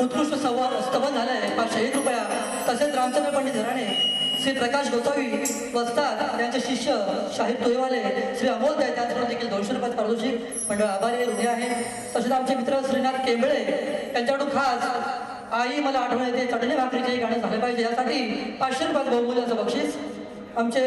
उत्कृष्ट संवाद स्तवन झालाय. पाचशे शहीद रुपया. तसेच रामचंद्र पंडित घराणे श्री प्रकाश गोसावी वस्ताद यांचे शिष्य शाहीर तोयवाले श्री अमोल दय त्याचबरोबर देखील दोनशे रुपयात पारितोषिक मंडळ आभारी ऋणी आहे. तसेच आमचे मित्र श्रीनाथ केंबळे यांच्याकडून खास आई मला आठवण येते चटणी भाकरीचे गाणे झाले पाहिजे. यासाठी पाचशे रुपयात बहुमूल्याचं बक्षीस. आमचे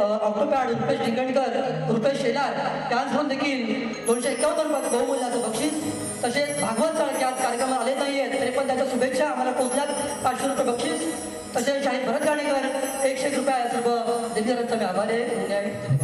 ऑक्टोपॅड रुपेश डिंगणकर रुपेश शेलार यांच्याकडून देखील दोनशे एक्कावन्न रुपयात बहुमूल्याचं बक्षीस. तसेच भागवत चाळके कार्यक्रमात आले नाही आहेत तरी पण त्याच्या शुभेच्छा आम्हाला पोहोचल्यात. पाचशे रुपये बक्षीस तसेच शाहीर भरत गाणेकर एकशे रुपये आहेत सर्व दिनकरांचा मी आभार आहे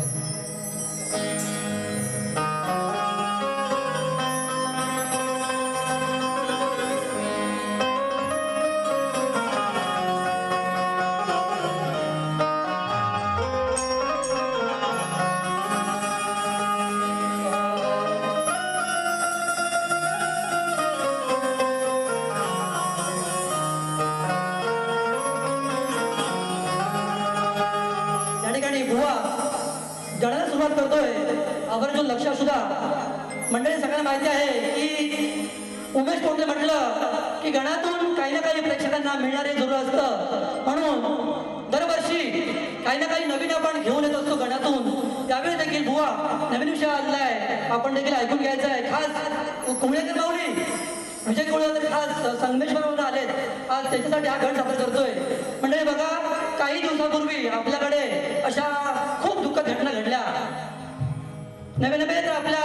गणाला करतोय. आवर्जून लक्ष असू द्या. मंडळी सगळ्यांना माहिती आहे की उमेश कोणते म्हटलं की गणातून काही ना काही प्रेक्षकांना मिळणारे जरूर असतं. म्हणून दरवर्षी काही ना काही नवीन आपण घेऊन येत असतो गणातून. त्यावेळी देखील बुवा नवीन विषय आणलाय आपण देखील ऐकून घ्यायचं आहे खास कुंभळेकर माऊली विजय कोळी खास संगमेश्वरवरून आलेत. आज त्याच्यासाठी हा गण सादर करतोय. म्हणजे बघा काही दिवसापूर्वी आपल्याकडे अशा नवे नवे तर आपल्या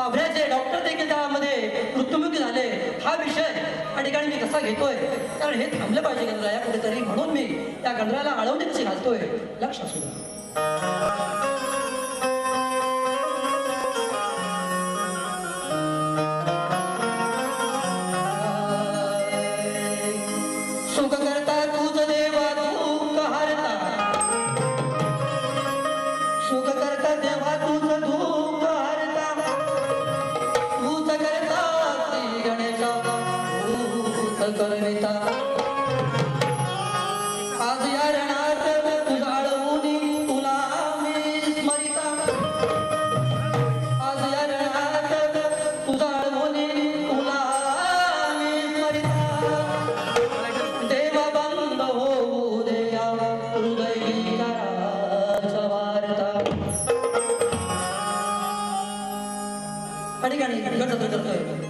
आभ्याचे डॉक्टर देखील त्यामध्ये मृत्युमुखी झाले हा विषय या ठिकाणी मी कसा घेतोय कारण हे थांबलं पाहिजे गंधरा या कुठेतरी म्हणून मी त्या गंधराला अडवणी घालतोय लक्ष असू द्या. करविता आज या रणात तुझ्या अडवूनी तुला मी स्मरिता. आज या रणात तुझा तुला मी स्मरिता. देवा बंद होऊ देया हृदय वार्ता. आणि ठिकाणी गट करतोय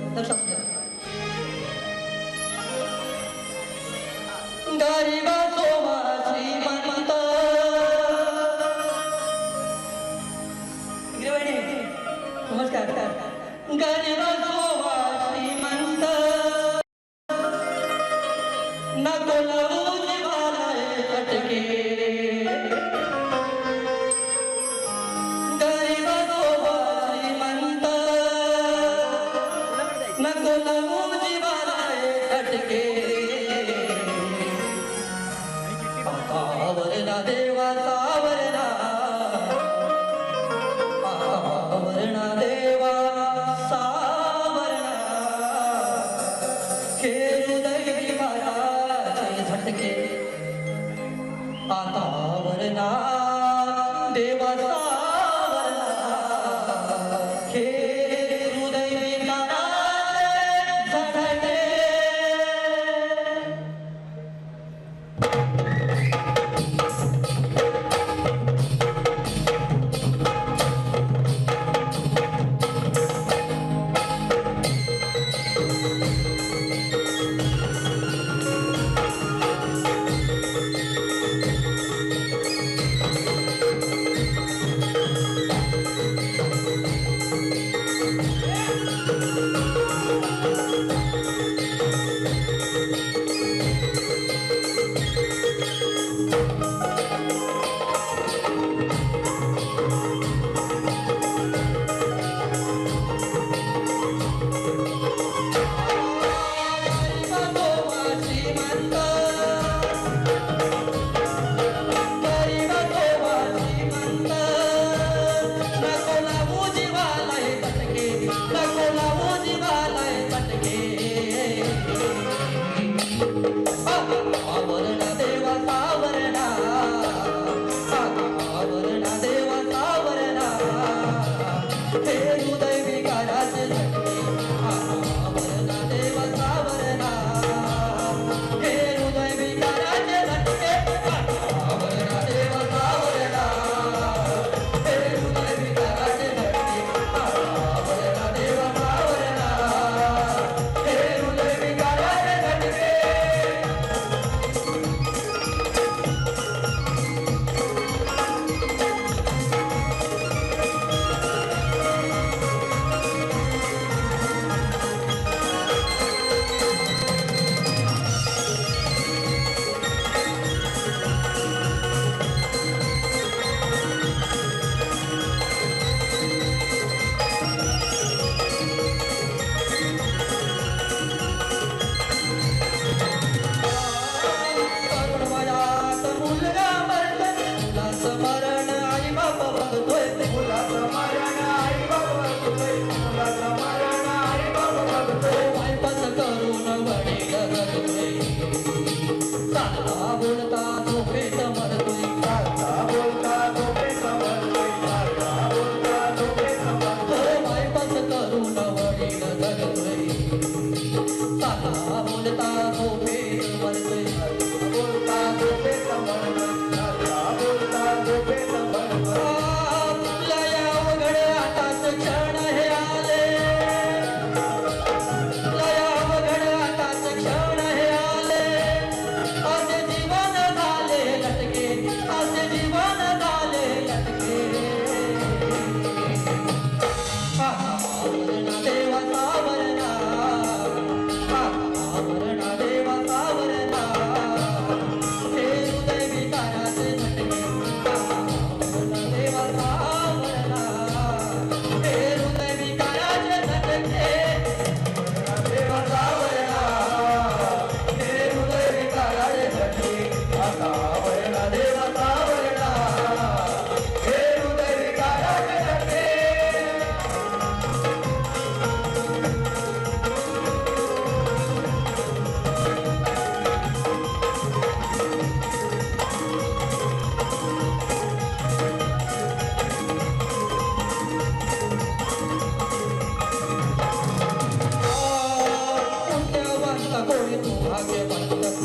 नमस्कार गरीबा श्रीमंत नको नको जीवाला अटके パ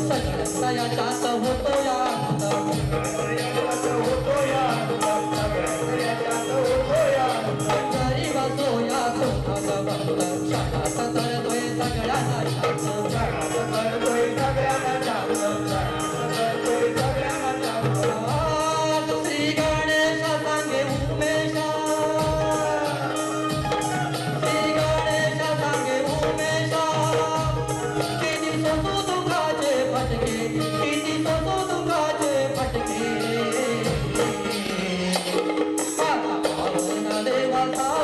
सगळ्यांचा या जात होतो या. Oh.